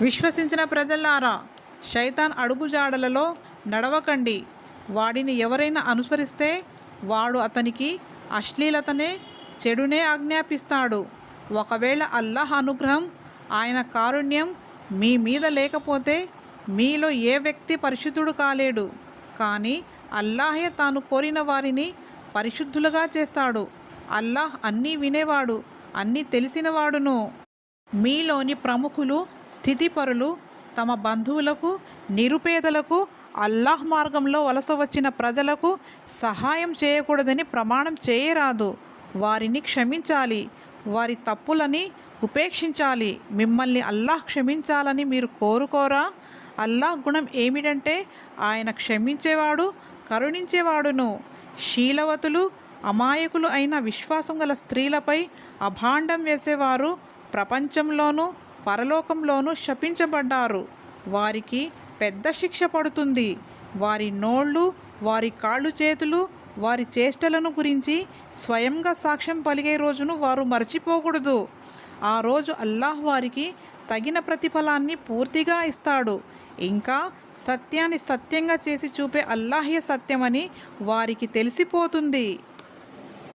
విశ్వసించిన ప్రజలారా శైతాన్ అడుగుజాడలలో నడవకండి. వాడిని ఎవరైనా అనుసరిస్తే వాడు అతనికి అశ్లీలతనే చెడునే ఆజ్ఞాపిస్తాడు. ఒకవేళ అల్లాహ్ అనుగ్రహం ఆయన కారుణ్యం మీ మీద లేకపోతే మీలో ఏ వ్యక్తి పరిశుద్ధుడు కాలేడు. కానీ అల్లాహే తాను కోరిన వారిని పరిశుద్ధులుగా చేస్తాడు. అల్లాహ్ అన్నీ వినేవాడు అన్నీ తెలిసినవాడును. మీలోని ప్రముఖులు స్థితిపరులు తమ బంధువులకు నిరుపేదలకు అల్లాహ్ మార్గంలో వలస వచ్చిన ప్రజలకు సహాయం చేయకూడదని ప్రమాణం చేయరాదు. వారిని క్షమించాలి. వారి తప్పులని ఉపేక్షించాలి. మిమ్మల్ని అల్లాహ్ క్షమించాలని మీరు కోరుకోరా? అల్లాహ్ గుణం ఏమిటంటే ఆయన క్షమించేవాడు కరుణించేవాడును. శీలవతులు అమాయకులు అయిన విశ్వాసం గల స్త్రీలపై అభాండం వేసేవారు ప్రపంచంలోనూ పరలోకంలోనూ శపించబడ్డారు. వారికి పెద్ద శిక్ష పడుతుంది. వారి నోళ్ళు వారి కాళ్ళు చేతులు వారి చేష్టలను గురించి స్వయంగా సాక్ష్యం పలిగే రోజును వారు మర్చిపోకూడదు. ఆ రోజు అల్లాహ్ వారికి తగిన ప్రతిఫలాన్ని పూర్తిగా ఇస్తాడు. ఇంకా సత్యాన్ని సత్యంగా చేసి చూపే అల్లాహ్య సత్యమని వారికి తెలిసిపోతుంది.